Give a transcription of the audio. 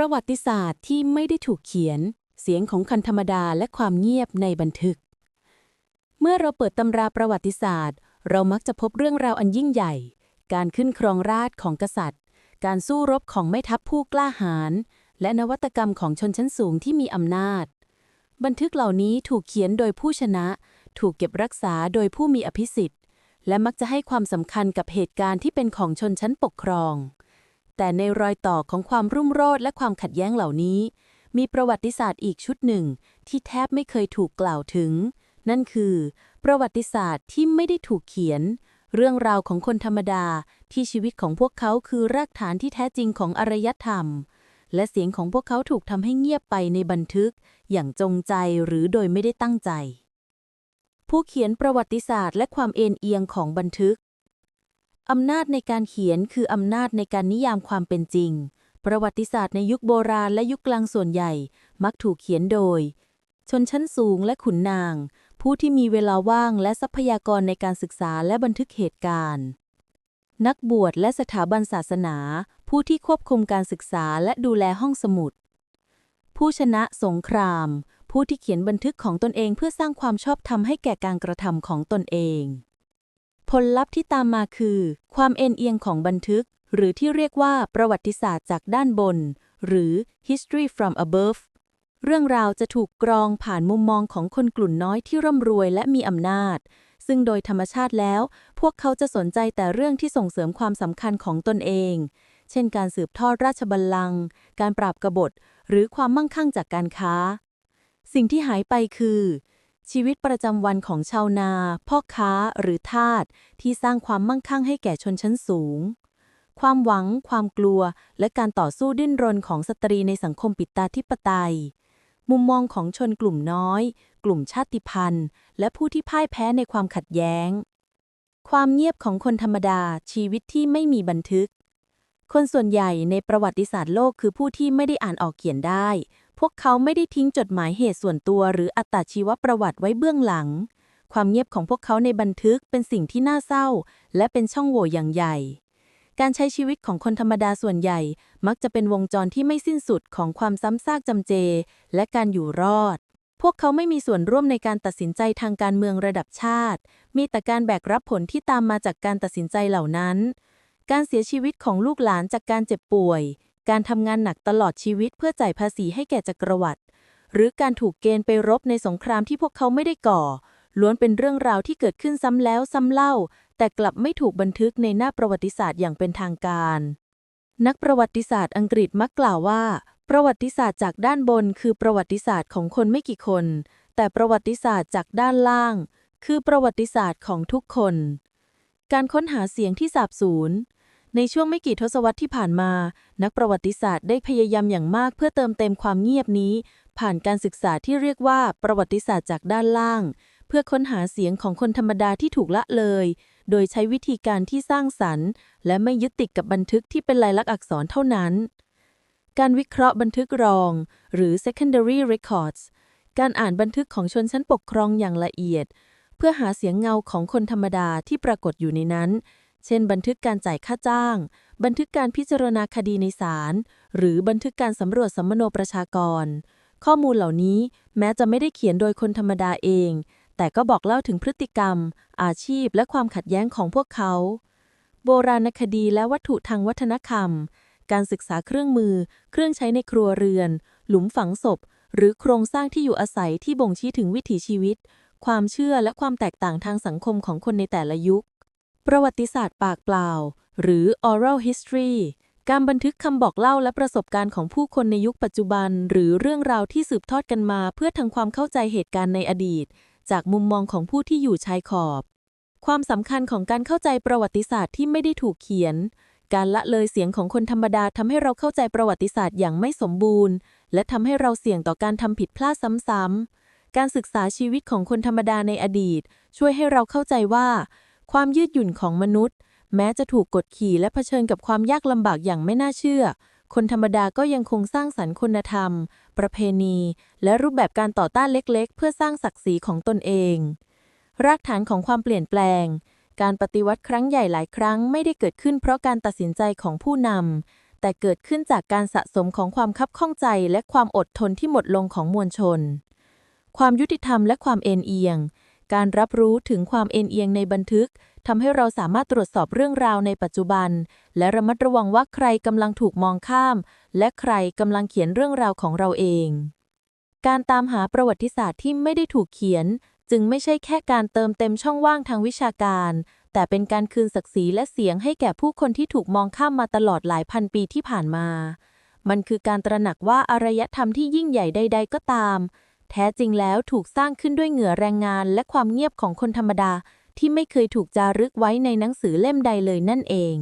ประวัติศาสตร์ที่ไม่ได้ถูกเขียน เสียงของคันธรรมดาและความเงียบในบันทึก เมื่อเราเปิดตำราประวัติศาสตร์ เรามักจะพบเรื่องราวอันยิ่งใหญ่ การขึ้นครองราชของกษัตริย์ การสู้รบของแม่ทัพผู้กล้าหาญและนวัตกรรมของชนชั้นสูงที่มีอำนาจ บันทึกเหล่านี้ถูกเขียนโดยผู้ชนะ ถูกเก็บรักษาโดยผู้มีอภิสิทธิ์ และมักจะให้ความสำคัญกับเหตุการณ์ที่เป็นของชนชั้นปกครอง แต่ในรอยต่อของความรุ่มโรจน์และความขัดแย้งเหล่านี้ มีประวัติศาสตร์อีกชุดหนึ่ง ที่แทบไม่เคยถูกกล่าวถึง นั่นคือ ประวัติศาสตร์ที่ไม่ได้ถูกเขียน เรื่องราวของคนธรรมดาที่ชีวิตของพวกเขาคือรากฐานที่แท้จริงของอารยธรรม และเสียงของพวกเขาถูกทำให้เงียบไปในบันทึก อย่างจงใจหรือโดยไม่ได้ตั้งใจ ผู้เขียนประวัติศาสตร์และความเอ็นเอียงของบันทึก อำนาจในการเขียนคืออำนาจในการนิยามความเป็นจริง ประวัติศาสตร์ในยุคโบราณและยุคกลางส่วนใหญ่ มักถูกเขียนโดย ชนชั้นสูงและขุนนาง ผู้ที่มีเวลาว่างและทรัพยากรในการศึกษาและบันทึกเหตุการณ์ นักบวชและสถาบันศาสนา ผู้ที่ควบคุมการศึกษาและดูแลห้องสมุด ผู้ชนะสงคราม ผู้ที่เขียนบันทึกของตนเองเพื่อสร้างความชอบธรรมให้แก่การกระทำของตนเอง ผลลัพธ์ที่ตามมาคือ ความเอ็นเอียงของบันทึก หรือที่เรียกว่าประวัติศาสตร์จากด้านบน หรือ history from above เรื่องราวจะถูกกรองผ่านมุมมองของคนกลุ่นน้อยที่ร่ำรวยและมีอำนาจ ซึ่งโดยธรรมชาติแล้ว พวกเขาจะสนใจแต่เรื่องที่ส่งเสริมความสำคัญของตนเอง เช่นการสืบทอดราชบัลลังก์การปราบกบฏ หรือความมั่งคั่งจากการค้า สิ่งที่หายไปคือ ชีวิตประจำวันของชาวนา พ่อค้าหรือทาสที่สร้างความมั่งคั่งให้แก่ชนชั้นสูง ความหวัง ความกลัว และการต่อสู้ดิ้นรนของสตรีในสังคมปิตาธิปไตย มุมมองของชนกลุ่มน้อย กลุ่มชาติพันธุ์ และผู้ที่พ่ายแพ้ในความขัดแย้ง ความเงียบของคนธรรมดา ชีวิตที่ไม่มีบันทึก คนส่วนใหญ่ในประวัติศาสตร์โลกคือผู้ที่ไม่ได้อ่านออกเขียนได้ พวกเขาไม่ได้ทิ้งจดหมายเหตุส่วนตัวหรืออัตชีวประวัติไว้เบื้องหลัง ความเงียบของพวกเขาในบันทึกเป็นสิ่งที่น่าเศร้า และเป็นช่องโหว่อย่างใหญ่ การใช้ชีวิตของคนธรรมดาส่วนใหญ่ มักจะเป็นวงจรที่ไม่สิ้นสุดของความซ้ำซากจำเจ และการอยู่รอด พวกเขาไม่มีส่วนร่วมในการตัดสินใจทางการเมืองระดับชาติ มีแต่การแบกรับผลที่ตามมาจากการตัดสินใจเหล่านั้น การเสียชีวิตของลูกหลานจากการเจ็บป่วย การทำงานหนักตลอดชีวิตเพื่อจ่ายภาษีให้แก่จักรวรรดิหรือการถูกเกณฑ์ไปรบในสงครามที่พวกเขาไม่ได้ก่อ ล้วนเป็นเรื่องราวที่เกิดขึ้นซ้ำแล้วซ้ำเล่า แต่กลับไม่ถูกบันทึกในหน้าประวัติศาสตร์อย่างเป็นทางการ นักประวัติศาสตร์อังกฤษมักกล่าวว่า ประวัติศาสตร์จากด้านบน คือประวัติศาสตร์ของคนไม่กี่คน แต่ประวัติศาสตร์จากด้านล่าง คือประวัติศาสตร์ของทุกคน การค้นหาเสียงที่สาบสูญ ในช่วงไม่กี่ทศวรรษที่ผ่านมา นักประวัติศาสตร์ได้พยายามอย่างมากเพื่อเติมเต็มความเงียบนี้ ผ่านการศึกษาที่เรียกว่าประวัติศาสตร์จากด้านล่าง เพื่อค้นหาเสียงของคนธรรมดาที่ถูกละเลย โดยใช้วิธีการที่สร้างสรรค์ และไม่ยึดติดกับบันทึกที่เป็นลายลักษณ์อักษรเท่านั้น การวิเคราะห์บันทึกรอง หรือ secondary records การอ่านบันทึกของชนชั้นปกครองอย่างละเอียด เพื่อหาเสียงเงาของคนธรรมดาที่ปรากฏอยู่ในนั้น เช่น บันทึกการจ่ายค่าจ้าง บันทึกการพิจารณาคดีในศาล หรือบันทึกการสำรวจสัมมโนประชากร ข้อมูลเหล่านี้แม้จะไม่ได้เขียนโดยคนธรรมดาเอง แต่ก็บอกเล่าถึงพฤติกรรม อาชีพ และความขัดแย้งของพวกเขา โบราณคดีและวัตถุทางวัฒนธรรม การศึกษาเครื่องมือ เครื่องใช้ในครัวเรือน หลุมฝังศพ หรือโครงสร้างที่อยู่อาศัยที่บ่งชี้ถึงวิถีชีวิต ความเชื่อและความแตกต่างทางสังคมของคนในแต่ละยุค ประวัติศาสตร์ปากเปล่า หรือ oral history การบันทึกคำบอกเล่าและประสบการณ์ของผู้คนในยุคปัจจุบัน หรือเรื่องราวที่สืบทอดกันมา เพื่อทำความเข้าใจเหตุการณ์ในอดีต จากมุมมองของผู้ที่อยู่ชายขอบ ความสำคัญของการเข้าใจประวัติศาสตร์ที่ไม่ได้ถูกเขียน การละเลยเสียงของคนธรรมดาทำให้เราเข้าใจประวัติศาสตร์อย่างไม่สมบูรณ์ และทำให้เราเสี่ยงต่อการทำผิดพลาดซ้ำๆการศึกษาชีวิตของคนธรรมดาในอดีต ช่วยให้เราเข้าใจว่า ความยืดหยุ่นของมนุษย์ แม้จะถูกกดขี่และเผชิญกับความยากลำบากอย่างไม่น่าเชื่อ คนธรรมดาก็ยังคงสร้างสรรค์คุณธรรม ประเพณี และรูปแบบการต่อต้านเล็กๆ เพื่อสร้างศักดิ์ศรีของตนเอง รากฐานของความเปลี่ยนแปลง การปฏิวัติครั้งใหญ่หลายครั้งไม่ได้เกิดขึ้นเพราะการตัดสินใจของผู้นำแต่เกิดขึ้นจากการสะสมของความคับข้องใจ และความอดทนที่หมดลงของมวลชน ความยุติธรรมและความเอ็นเอียง การรับรู้ถึงความเอ็นเอียงในบันทึกทำให้เราสามารถตรวจสอบเรื่องราวในปัจจุบัน และระมัดระวังว่าใครกำลังถูกมองข้าม และใครกำลังเขียนเรื่องราวของเราเอง การตามหาประวัติศาสตร์ที่ไม่ได้ถูกเขียน จึงไม่ใช่แค่การเติมเต็มช่องว่างทางวิชาการ แต่เป็นการคืนศักดิ์ศรีและเสียงให้แก่ผู้คนที่ถูกมองข้ามมาตลอดหลายพันปีที่ผ่านมา มันคือการตระหนักว่าอารยธรรมที่ยิ่งใหญ่ใด ๆ ก็ตาม แท้จริงแล้วถูกสร้างขึ้นด้วยเหงื่อแรงงานและความเงียบของคนธรรมดาที่ไม่เคยถูกจารึกไว้ในหนังสือเล่มใดเลยนั่นเอง